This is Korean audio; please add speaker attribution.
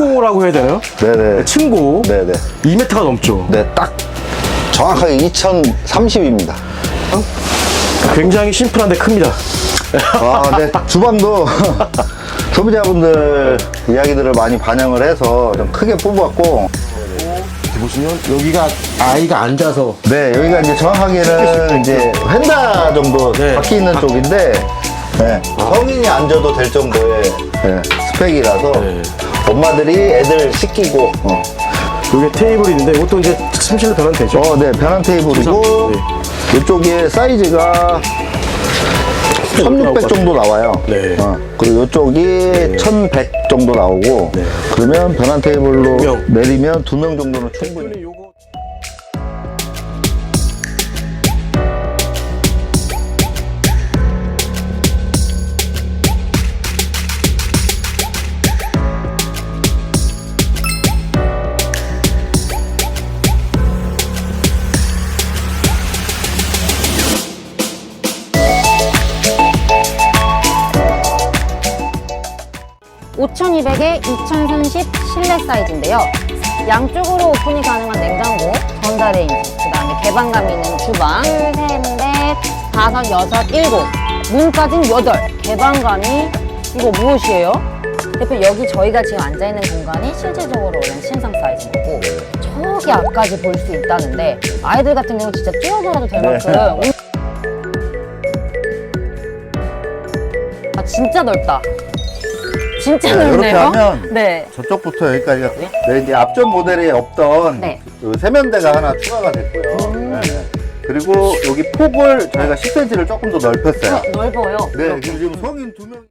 Speaker 1: 층고라고 해야 되나요?
Speaker 2: 네네.
Speaker 1: 층고.
Speaker 2: 네네.
Speaker 1: 2m가 넘죠.
Speaker 2: 네, 딱 정확하게 2030입니다.
Speaker 1: 굉장히 심플한데 큽니다.
Speaker 2: 아, 네. 주방도 소비자분들 이야기들을 많이 반영을 해서 좀 크게 뽑았고,
Speaker 1: 이렇게 보시면 여기가 아이가 앉아서
Speaker 2: 네, 여기가 이제 정확하게는 이제 휀다 정도
Speaker 1: 네.
Speaker 2: 바뀌 있는 쪽인데, 네, 성인이 앉아도 될 정도의 네, 스펙이라서
Speaker 1: 네.
Speaker 2: 엄마들이 애들 씻기고, 어,
Speaker 1: 여기 테이블이 있는데 이것도 이제 침실로 변환 되죠.
Speaker 2: 어, 네, 변환 테이블이고,
Speaker 1: 네.
Speaker 2: 이쪽에 사이즈가 1600 정도 나와요.
Speaker 1: 네.
Speaker 2: 어, 그리고 이쪽이 1100 정도 나오고,
Speaker 1: 네.
Speaker 2: 그러면 변환 테이블로. 내리면 두 명 정도는 충분히.
Speaker 3: 5200에 2030 실내 사이즈인데요. 양쪽으로 오픈이 가능한 냉장고, 전자레인지, 그 다음에 개방감 있는 주방, 둘, 셋, 넷, 다섯, 여섯, 일곱, 문까지는 여덟, 개방감이 이거 무엇이에요? 대표 여기 저희가 지금 앉아있는 공간이 실질적으로 원래 신상 사이즈고 저기 앞까지 볼 수 있다는데 아이들 같은 경우 진짜 뛰어놀아도 될
Speaker 2: 네.
Speaker 3: 만큼 아 진짜 넓다. 진짜
Speaker 2: 네, 이렇게
Speaker 3: 넓네요.
Speaker 2: 하면
Speaker 3: 네.
Speaker 2: 저쪽부터 여기까지가 네, 이제 앞전 모델에 없던
Speaker 3: 네.
Speaker 2: 그 세면대가 하나 추가가 됐고요.
Speaker 3: 음.
Speaker 2: 네. 그리고 여기 폭을 저희가 10cm를 조금 더 넓혔어요.
Speaker 3: 넓어요.
Speaker 2: 네, 지금 지금 성인 두 명.